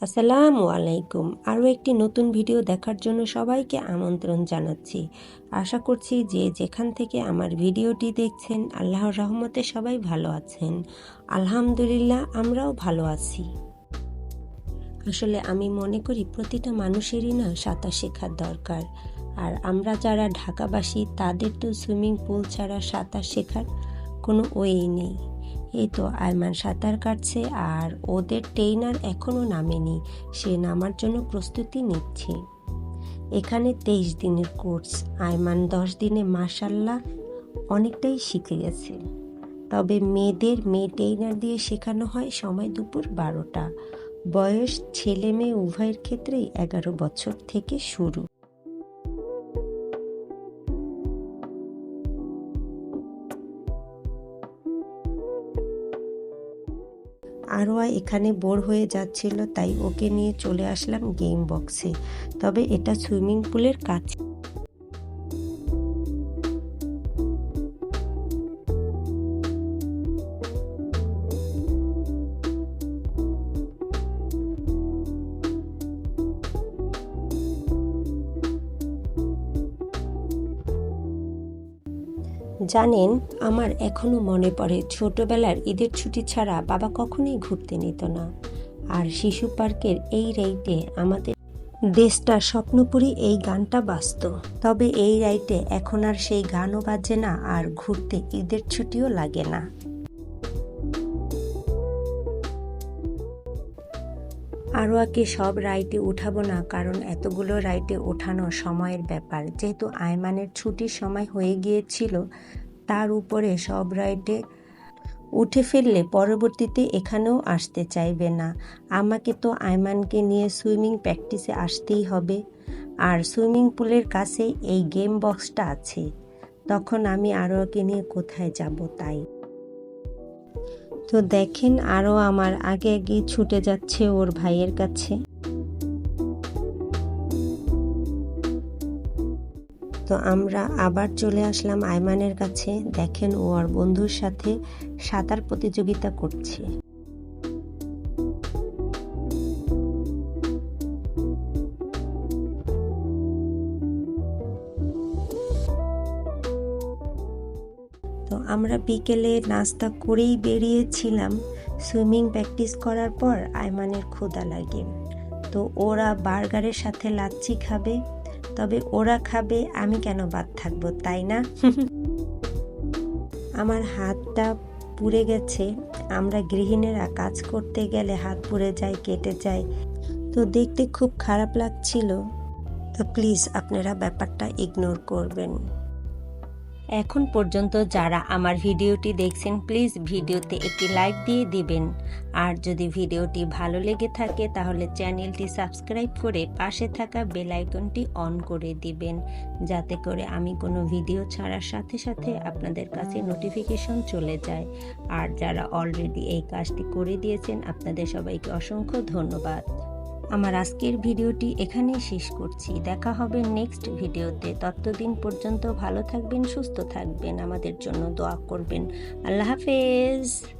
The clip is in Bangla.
আসসালামু আলাইকুম। আরও একটি নতুন ভিডিও দেখার জন্য সবাইকে আমন্ত্রণ জানাচ্ছি। আশা করছি যে যেখান থেকে আমার ভিডিওটি দেখছেন, আল্লাহর রহমতে সবাই ভালো আছেন। আলহামদুলিল্লাহ, আমরাও ভালো আছি। আসলে আমি মনে করি প্রতিটা মানুষেরই না সাঁতার শেখার দরকার। আর আমরা যারা ঢাকাবাসী, তাদের তো সুইমিং পুল ছাড়া সাঁতার শেখার কোনো ওয়েই নেই। এই তো আয়মান সাঁতার কাটছে আর ওদের ট্রেনার এখনও নামেনি। সে নামার জন্য প্রস্তুতি নিচ্ছে। এখানে তেইশ দিনের কোর্স আয়মান দশ দিনে মাসাল্লাহ অনেকটাই শিখে গেছে। তবে মেয়েদের মেয়ে ট্রেনার দিয়ে শেখানো হয় সময় দুপুর বারোটা। বয়স ছেলে মেয়ে উভয়ের ক্ষেত্রেই এগারো বছর থেকে শুরু। আরোয়া এখানে বোর হয়ে যাচ্ছিল, তাই ওকে নিয়ে চলে আসলাম গেম বক্সে। তবে এটা সুইমিং পুলের কাছে। জানেন, আমার এখনও মনে পড়ে ছোটবেলার ঈদের ছুটি ছাড়া বাবা কখনোই ঘুরতে নিত না। আর শিশু পার্কের এই রাইটে আমাদের দেশটা স্বপ্নপুরী এই গানটা বাজত। তবে এই রাইটে এখন আর সেই গানও বাজে না, আর ঘুরতে ঈদের ছুটিও লাগে না। আরোয়াকে সব রাইটে উঠাবো না, কারণ এতগুলো রাইটে ওঠানো সময়ের ব্যাপার। যেহেতু আয়মানের ছুটির সময় হয়ে গিয়েছিল, তার উপরে সব রাইডে উঠে ফেললে পরবর্তীতে এখানেও আসতে চাইবে না। আমাকে তো আয়মানকে নিয়ে সুইমিং প্র্যাকটিসে আসতেই হবে। আর সুইমিং পুলের কাছে এই গেম বক্সটা আছে। তখন আমি আরোকে নিয়ে কোথায় যাব তাই। তো দেখেন আরও আমার আগে আগে ছুটে যাচ্ছে ওর ভাইয়ের কাছে। তো আমরা আবার চলে আসলাম আয়মানের কাছে। দেখেন ও আর বন্ধুর সাথে সাঁতার প্রতিযোগিতা করছে। আমরা বিকেলে নাস্তা করেই বেরিয়েছিলাম। সুইমিং প্র্যাকটিস করার পর আয়মানের ক্ষুদা লাগে। তো ওরা বার্গারের সাথে লাচ্ছি খাবে। তবে ওরা খাবে, আমি কেন বাদ থাকব, তাই না? আমার হাতটা পুড়ে গেছে। আমরা গৃহিণীরা কাজ করতে গেলে হাত পুড়ে যায়, কেটে যায়। তো দেখতে খুব খারাপ লাগছিল। তো প্লিজ, আপনারা ব্যাপারটা ইগনোর করবেন। এখন পর্যন্ত যারা আমার ভিডিওটি দেখছেন, প্লিজ ভিডিওতে একটি লাইক দিয়ে দিবেন। আর যদি ভিডিওটি ভালো লেগে থাকে, তাহলে চ্যানেলটি সাবস্ক্রাইব করে পাশে থাকা বেল আইকনটি অন করে দিবেন, যাতে করে আমি কোনো ভিডিও ছাড়ার সাথে সাথে আপনাদের কাছে নোটিফিকেশন চলে যায়। আর যারা অলরেডি এই কাজটি করে দিয়েছেন, আপনাদের সবাইকে অসংখ্য ধন্যবাদ। আমার আজকের ভিডিওটি এখানেই শেষ করছি। দেখা হবে নেক্সট ভিডিওতে। ততদিন পর্যন্ত ভালো থাকবেন, সুস্থ থাকবেন, আমাদের জন্য দোয়া করবেন। আল্লাহ হাফেজ।